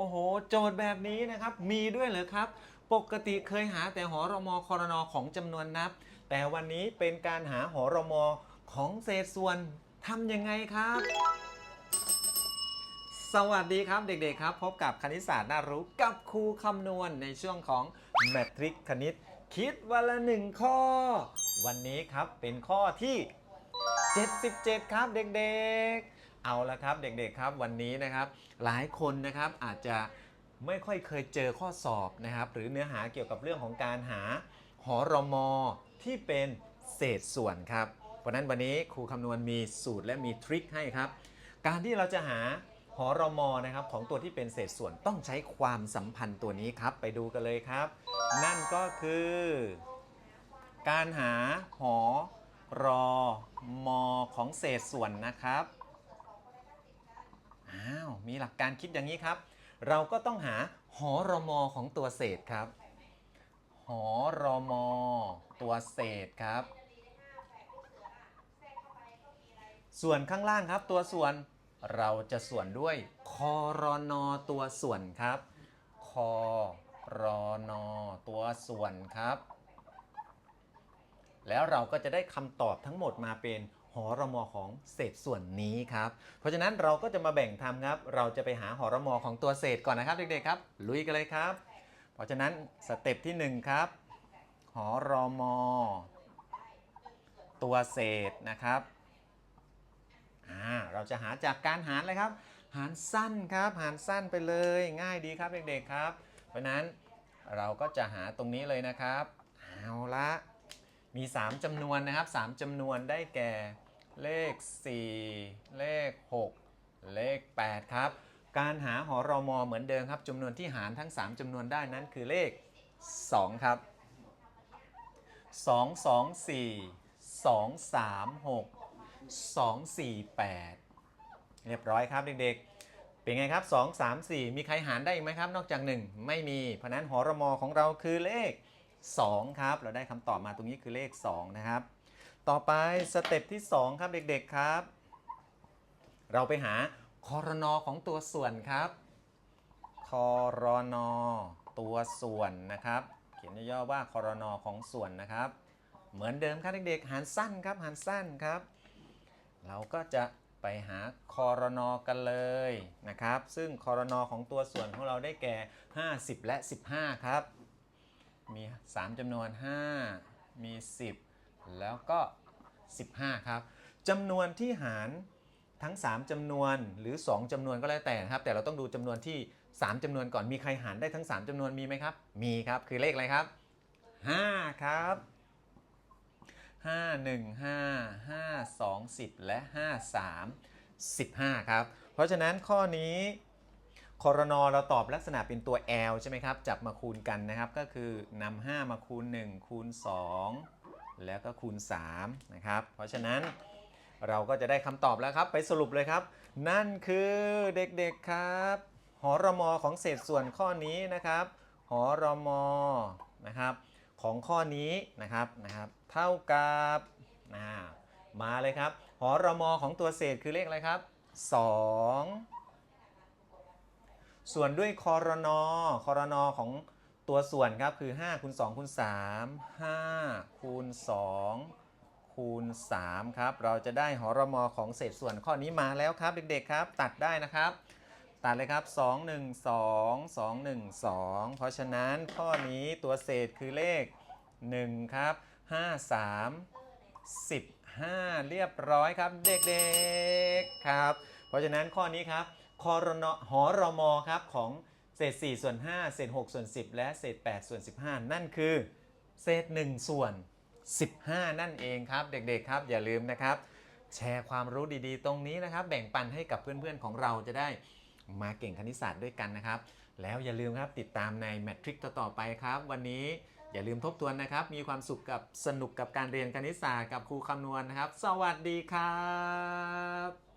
โอ้โห โจทย์แบบนี้นะครับ มีด้วยเหรอครับ ปกติเคยหาแต่หอรมอคอรนอของจำนวนนับ แต่วันนี้เป็นการหาหอรมอของเศษส่วนทำยังไงครับ สวัสดีครับเด็กๆครับ พบกับคณิตศาสตร์น่ารู้กับครูคำนวณในช่วงของแมทริกคณิต คิดวันละหนึ่งข้อ วันนี้ครับเป็นข้อที่ 77 ครับเด็กๆ เอาละครับเด็กๆครับวันนี้นะครับ หลายคนนะครับอาจจะไม่ค่อยเคยเจอข้อสอบนะครับ หรือเนื้อหาเกี่ยวกับเรื่องของการหาหอรมอที่เป็นเศษส่วนครับเพราะนั้นวันนี้ครูคำนวณมีสูตรและมีทริคให้ครับ การที่เราจะหาหอรมอนะครับของตัวที่เป็นเศษส่วนต้องใช้ความสัมพันธ์ตัวนี้ครับ ไปดูกันเลยครับ นั่นก็คือ การหาหอรอมอของเศษส่วนนะครับ อ้าวมีหลักการคิดอย่างนี้ครับ เราก็ต้องหาหอรมอของตัวเศษครับ หอรมอตัวเศษครับ ส่วนข้างล่างครับตัวส่วนเราจะส่วนด้วยคอรอนอตัวส่วนครับคอรอนอตัวส่วนครับ แล้วเราก็จะได้คำตอบทั้งหมดมาเป็น อรมอของเศษส่วนนี้ครับ เพราะฉะนั้นเราก็จะมาแบ่งทำครับ เราจะไปหาหอรมอของตัวเศษก่อนนะครับ เด็กๆครับ ลุยกันเลยครับ เพราะฉะนั้นสเต็ปที่ 1 ครับ หอรมอ ตัวเศษนะครับอ่าเราจะหาจากการหารเลยครับ หารสั้นครับ หารสั้นไปเลยง่ายดีครับเด็กๆครับ เพราะนั้นเราก็จะหาตรงนี้เลยนะครับ เอาละมี 3จำนวนนะครับ 3จำนวนได้แก่ เลข 4 เลข 6 เลข 8 ครับ การหาหอรอมอเหมือนเดิมครับจำนวนที่หารทั้ง 3จำนวนได้นั้นคือเลข 2 ครับ 2 2 4 2 3 6 2 4 8 เรียบร้อยครับเด็กๆ เป็นไงครับ 2 3 4 มีใครหารได้อีกไหมครับ นอกจาก 1 ไม่มี เพราะฉะนั้นหอรมอของเราคือเลข 2 ครับ เราได้คำตอบมาตรงนี้คือเลข 2 นะครับ ต่อไปสเต็ปที่ 2 ครับเด็กๆครับ เราไปหาคอรนอของตัวส่วนครับคอรนอตัวส่วนนะครับ เขียนย่อๆว่าคอรนอของส่วนนะครับ เหมือนเดิมครับเด็กๆหารสั้นครับหารสั้นครับ เราก็จะไปหาคอรนอกันเลยนะครับ ซึ่งคอรนอของตัวส่วนของเราได้แก่ 50 และ 15 ครับ มี 3จำนวน 5 มี 10 แล้วก็ 15 ครับจำนวนที่หารทั้ง 3จำนวนหรือ 2จำนวนก็แล้วแต่นะครับ แต่เราต้องดูจำนวนที่ 3จำนวนก่อนมีใครหารได้ทั้ง 3จำนวนมีไหมครับ มีครับคือเลขอะไรครับ 5 ครับ 5 1 5 5 2 10 และ 5 3 15 ครับ เพราะฉะนั้นข้อนี้คอรนอเราตอบลักษณะเป็นตัว L ใช่ไหมครับ จับมาคูณกันนะครับ ก็คือนำ5มาคูณ 1 คูณ 2 แล้วก็คูณ3นะครับ เพราะฉะนั้นเราก็จะได้คำตอบแล้วครับ ไปสรุปเลยครับ นั่นคือเด็กๆครับหอรมอของเศษส่วนข้อนี้นะครับหอรมอนะครับ ของข้อนี้นะครับนะครับ เท่ากับมาเลยครับหอรมอของตัวเศษคือเลขอะไรครับ 2 ส่วนด้วยคอรนอคอรนอของ ตัวส่วนครับคือ5คูณ2คูณ3 5คูณ2คูณ3ครับ เราจะได้หอรมอของเศษส่วนข้อนี้มาแล้วครับเด็กๆครับ ตัดได้นะครับ ตัดเลยครับ 2 1 2 2 1 2 เพราะฉะนั้นข้อนี้ตัวเศษคือเลข 1 ครับ 5 3 15 เรียบร้อยครับเด็กๆครับ เพราะฉะนั้นข้อนี้ครับคอรนหอรมอครับของ เศษ4ส่วน5เศษ6ส่วน10 และเศษ8ส่วน15 นั่นคือ เศษ1ส่วน 15 นั่นเองครับ เด็กๆครับ อย่าลืมนะครับ แชร์ความรู้ดีๆ ตรงนี้นะครับ แบ่งปันให้กับเพื่อนๆของเราจะได้มาเก่งคณิตศาสตร์ด้วยกันนะครับ แล้วอย่าลืมครับติดตามในแมทริกต่อๆไปครับ วันนี้อย่าลืมทบทวนนะครับ มีความสุขกับสนุกกับการเรียนคณิตศาสตร์กับครูคำนวณนะครับ สวัสดีครับ